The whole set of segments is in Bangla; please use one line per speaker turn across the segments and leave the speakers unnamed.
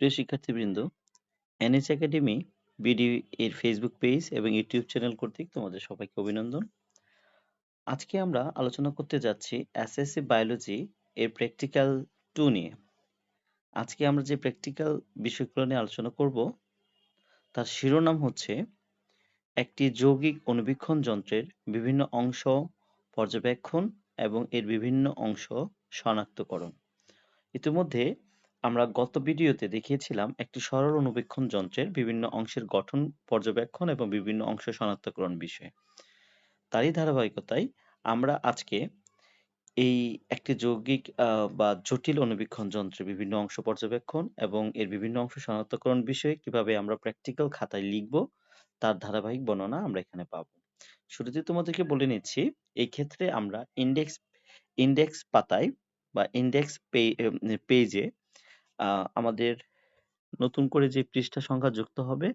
প্রিয় শিক্ষার্থীবৃন্দ, এনএচ একাডেমি বিডি এর ফেসবুক পেজ এবং ইউটিউব চ্যানেল কর্তৃক তোমাদের সবাইকে অভিনন্দন। আজকে আমরা আলোচনা করতে যাচ্ছি এসএসসি বায়োলজি এর প্র্যাকটিক্যাল 2 নিয়ে। আজকে আমরা যে প্র্যাকটিক্যাল বিষয়গুলো নিয়ে আলোচনা করব তার শিরোনাম হচ্ছে একটি যৌগিক অণুবীক্ষণ যন্ত্রের বিভিন্ন অংশ পর্যবেক্ষণ এবং এর বিভিন্ন অংশ শনাক্তকরণ। ইতিমধ্যে আমরা গত ভিডিওতে দেখিয়েছিলাম একটি সরল অণুবীক্ষণ যন্ত্রের বিভিন্ন অংশের গঠন, পর্যবেক্ষণ এবং বিভিন্ন অংশ শনাক্তকরণ বিষয়ে। তারই ধারাবাহিকতায় আমরা আজকে এই একটি যৌগিক বা জটিল অণুবীক্ষণ যন্ত্রের বিভিন্ন অংশ পর্যবেক্ষণ এবং এর বিভিন্ন অংশ শনাক্তকরণ বিষয়ে কীভাবে আমরা প্র্যাকটিক্যাল খাতায় লিখব, তার ধারাবাহিক বর্ণনা আমরা এখানে পাব। শুরুতে তোমাদেরকে বলে নিচ্ছি, এই ক্ষেত্রে আমরা ইন্ডেক্স ইন্ডেক্স পাতায় বা ইন্ডেক্স পেজে আমাদের নতুন করে যে পৃষ্ঠা সংখ্যা যুক্ত হবে,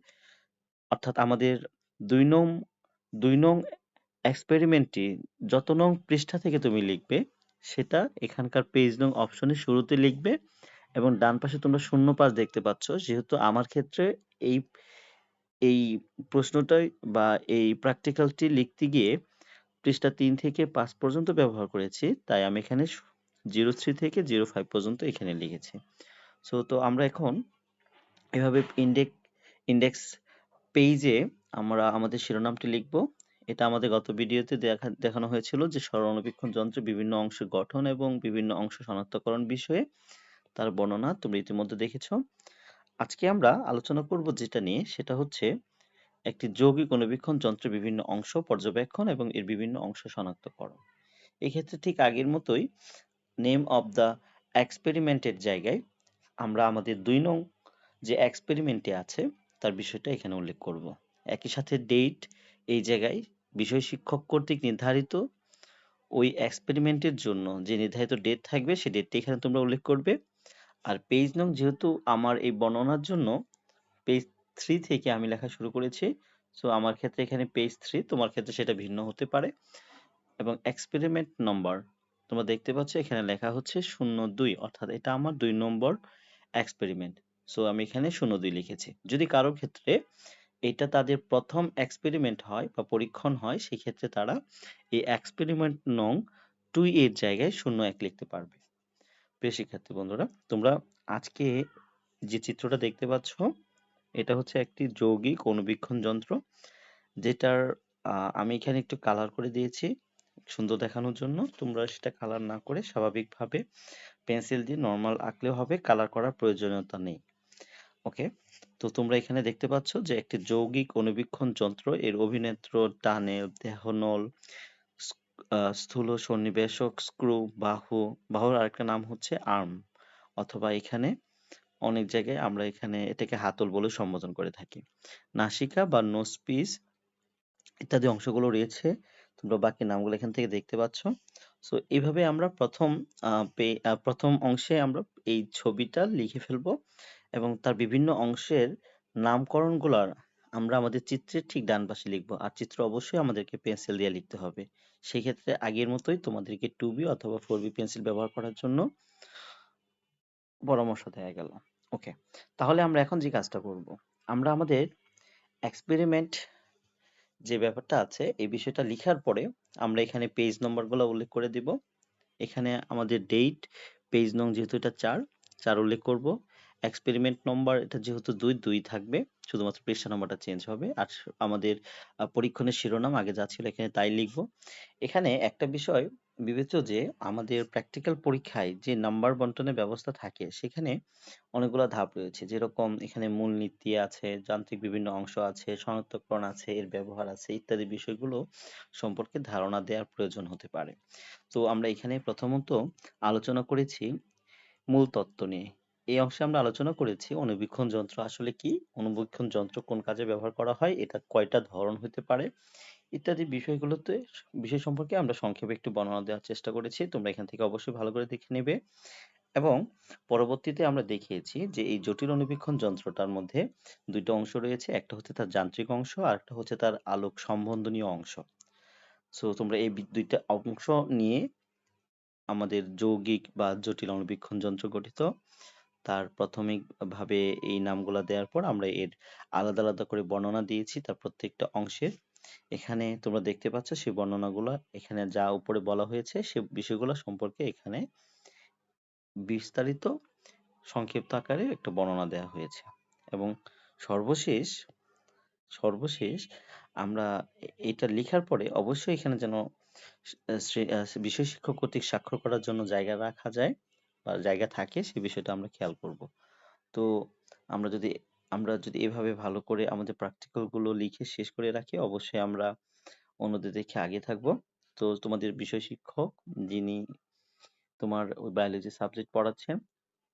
অর্থাৎ আমাদের দুই নং দুই নং এক্সপেরিমেন্টটি যত নং পৃষ্ঠা থেকে তুমি লিখবে, সেটা এখানকার পেজ নং অপশনের শুরুতে লিখবে এবং ডান পাশে তোমরা শূন্য পাশ দেখতে পাচ্ছ। যেহেতু আমার ক্ষেত্রে এই এই প্রশ্নটাই বা এই প্র্যাকটিক্যালটি লিখতে গিয়ে পৃষ্ঠা তিন থেকে পাঁচ পর্যন্ত ব্যবহার করেছি, তাই আমি এখানে জিরো থ্রি থেকে জিরো ফাইভ পর্যন্ত এখানে লিখেছি। সো তো আমরা এখন এভাবে ইন্ডেক্স ইন্ডেক্স পেজে আমরা আমাদের শিরোনামটি লিখব। এটা আমাদের গত ভিডিওতে দেখা, দেখানো হয়েছিল যে সরলঅণুবীক্ষণ যন্ত্রের বিভিন্ন অংশের গঠন এবং বিভিন্ন অংশ শনাক্তকরণ বিষয়ে তার বর্ণনা তুমি ইতিমধ্যে দেখেছ। আজকে আমরা আলোচনা করব যেটা নিয়ে, সেটা হচ্ছে একটি যৌগিক অণুবীক্ষণ যন্ত্রের বিভিন্ন অংশ পর্যবেক্ষণ এবং এর বিভিন্ন অংশ শনাক্তকরণ। এক্ষেত্রে ঠিক আগের মতোই নেম অব দ্য এক্সপেরিমেন্টের জায়গায় আমরা আমাদের দুই নং যে এক্সপেরিমেন্টে আছে, তার বিষয়টা এখানে উল্লেখ করব। একই সাথে ডেট এই জায়গায় বিষয় শিক্ষক কর্তৃক নির্ধারিত ওই এক্সপেরিমেন্টের জন্য যে নির্ধারিত ডেট থাকবে সেই ডেটটা এখানে তোমরা উল্লেখ করবে। আর পেজ নং যেহেতু আমার এই বর্ণনার জন্য পেজ থ্রি থেকে আমি লেখা শুরু করেছি সো আমার ক্ষেত্রে এখানে পেজ থ্রি তোমার ক্ষেত্রে সেটা ভিন্ন হতে পারে। এবং এক্সপেরিমেন্ট নম্বর তোমরা দেখতে পাচ্ছ এখানে লেখা হচ্ছে শূন্য দুই, অর্থাৎ এটা আমার দুই নম্বর এক্সপেরিমেন্ট সো আমি এখানে শূন্য দুই লিখেছি। যদি কারোর ক্ষেত্রে এটা তাদের প্রথম এক্সপেরিমেন্ট হয় বা পরীক্ষণ হয় সেই ক্ষেত্রে তারা এই এক্সপেরিমেন্ট নং টু এর জায়গায় শূন্য এক লিখতে পারবে। প্রিয় শিক্ষার্থী বন্ধুরা, তোমরা আজকে যে চিত্রটা দেখতে পাচ্ছ, এটা হচ্ছে একটি যৌগিক অনুবীক্ষণ যন্ত্র, যেটার আমি এখানে একটু কালার করে দিয়েছি, সুন্দর দেখানোর জন্য। তোমরা সেটা কালার না করে স্বাভাবিকভাবে পেন্সিল দিয়ে নর্মাল আঁকলেও হবে কালার করার প্রয়োজনীয়তা নেই। ওকে তো তোমরা এখানে দেখতে পাচ্ছ যে একটি যৌগিক অনুবীক্ষণ যন্ত্র, এর অভিনেত্র টানেল দেহনল স্থূল সন্নিবেশক, স্ক্রু, বাহু, বাহুর আরেকটা নাম হচ্ছে আর্ম অথবা এখানে অনেক জায়গায় আমরা এখানে এটাকে হাতল বলে সম্বোধন করে থাকি। নাসিকা বা নোস পিস ইত্যাদি অংশগুলো রয়েছে, তোমরা বাকি নামগুলো এখান থেকে দেখতে পাচ্ছ। সো এইভাবে আমরা প্রথম প্রথম অংশে আমরা এই ছবিটা লিখে ফেলব এবং তার বিভিন্ন অংশের নামকরণগুলার আমরা আমাদের চিত্রের ঠিক ডান পাশে লিখব। আর চিত্র অবশ্যই আমাদেরকে পেন্সিল দিয়ে লিখতে হবে। সেই ক্ষেত্রে আগের মতোই তোমাদেরকে টু বি অথবা ফোর বি পেন্সিল ব্যবহার করার জন্য পরামর্শ দেওয়া গেল। ওকে তাহলে আমরা এখন যে কাজটা করব, আমরা আমাদের এক্সপেরিমেন্ট যে ব্যাপারটা আছে, এই বিষয়টা লিখার পরে আমরা এখানে পেজ নম্বরগুলো উল্লেখ করে দিব। এখানে আমাদের ডেট পেজ নং যেহেতু এটা চার চার উল্লেখ করব। এক্সপেরিমেন্ট নম্বর এটা যেহেতু দুই দুই থাকবে, শুধুমাত্র পৃষ্ঠা নম্বরটা চেঞ্জ হবে। আর আমাদের পরীক্ষণের শিরোনাম আগে যা ছিল এখানে তাই লিখব। এখানে একটা বিষয় বিবেচ্য যে আমাদের প্র্যাকটিক্যাল পরীক্ষায় যে নাম্বার বন্টনের ব্যবস্থা থাকে, সেখানে অনেকগুলো ধাপ রয়েছে। যেরকম এখানে মূলনীতি আছে, যান্ত্রিক বিভিন্ন অংশ আছে, শনাক্তকরণ আছে, এর ব্যবহার আছে ইত্যাদি বিষয়গুলো সম্পর্কে ধারণা দেওয়ার প্রয়োজন হতে পারে। তো আমরা এখানে প্রথমত আলোচনা করেছি মূল তত্ত্ব নিয়ে। এই অংশে আমরা আলোচনা করেছি অনুবীক্ষণ যন্ত্র। আসলে কি? অনুবীক্ষণ যন্ত্র কোন কাজে ব্যবহার করা হয়? এটা কয়টা ধরন হতে পারে? ইত্যাদি বিষয়গুলোতে বিষয় সম্পর্কে আমরা সংক্ষেপে একটু বর্ণনা দেওয়ার চেষ্টা করেছি। তোমরা এখান থেকে অবশ্যই ভালো করে দেখে নেবে। এবং পরবর্তীতে আমরা দেখিয়েছি যে এই জটিল অনুবীক্ষণ যন্ত্রটার মধ্যে দুইটা অংশ রয়েছে। একটা হচ্ছে তার যান্ত্রিক অংশ আর একটা হচ্ছে তার আলোক সম্বন্ধনীয় অংশ। সো তোমরা এই দুইটা অংশ নিয়ে আমাদের যৌগিক বা জটিল অনুবীক্ষণ যন্ত্র গঠিত। তার প্রাথমিকভাবে এই নামগুলা দেওয়ার পর আমরা এর আলাদা আলাদা করে বর্ণনা দিয়েছি তার প্রত্যেকটা অংশের। এখানে তোমরা দেখতে পাচ্ছ সেই বর্ণনাগুলো। এখানে যা উপরে বলা হয়েছে সে বিষয়গুলো সম্পর্কে এখানে বিস্তারিত সংক্ষিপ্ত আকারে একটা বর্ণনা দেওয়া হয়েছে। এবং সর্বশেষ সর্বশেষ আমরা এটা লেখার পরে অবশ্যই এখানে যেন বিষয় শিক্ষক কর্তৃক স্বাক্ষর করার জন্য জায়গা রাখা যায় বা জায়গা থাকে সেই বিষয়টা আমরা খেয়াল করব। তো আমরা যদি আমরা যদি এভাবে ভালো করে আমাদের প্র্যাকটিক্যালগুলো লিখে শেষ করে রাখি, অবশ্যই আমরা অন্যদের দেখে আগে থাকব। তো তোমাদের বিষয় শিক্ষক যিনি তোমার ওই বায়োলজি সাবজেক্ট পড়াচ্ছেন,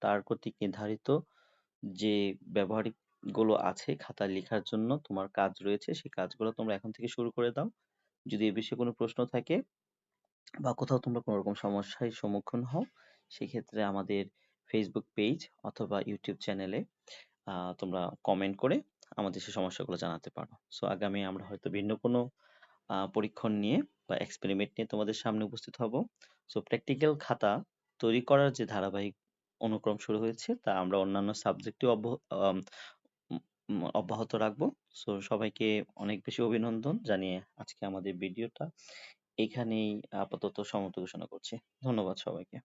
তার কর্তৃক নির্ধারিত যে ব্যবহারিকগুলো আছে খাতায় লেখার জন্য তোমার কাজ রয়েছে, সেই কাজগুলো তোমরা এখন থেকে শুরু করে দাও। যদি এ বিষয়ে কোনো প্রশ্ন থাকে বা কোথাও তোমরা কোনো রকম সমস্যার সম্মুখীন হও, সেক্ষেত্রে আমাদের ফেসবুক পেজ অথবা ইউটিউব চ্যানেলে তোমরা কমেন্ট করে আমাদের সেই সমস্যাগুলো জানাতে পারো। সো আগামী আমরা হয়তো ভিন্ন কোনো পরীক্ষণ নিয়ে বা এক্সপেরিমেন্ট নিয়ে তোমাদের সামনে উপস্থিত হব। সো প্র্যাকটিক্যাল খাতা তৈরি করার যে ধারাবাহিক অনুক্রম শুরু হয়েছে, তা আমরা অন্যান্য সাবজেক্টেও অব্যাহত রাখব। সো সবাইকে অনেক বেশি অভিনন্দন জানিয়ে আজকে আমাদের ভিডিওটা এখানেই আপাতত সমাপ্ত ঘোষণা করছি। ধন্যবাদ সবাইকে।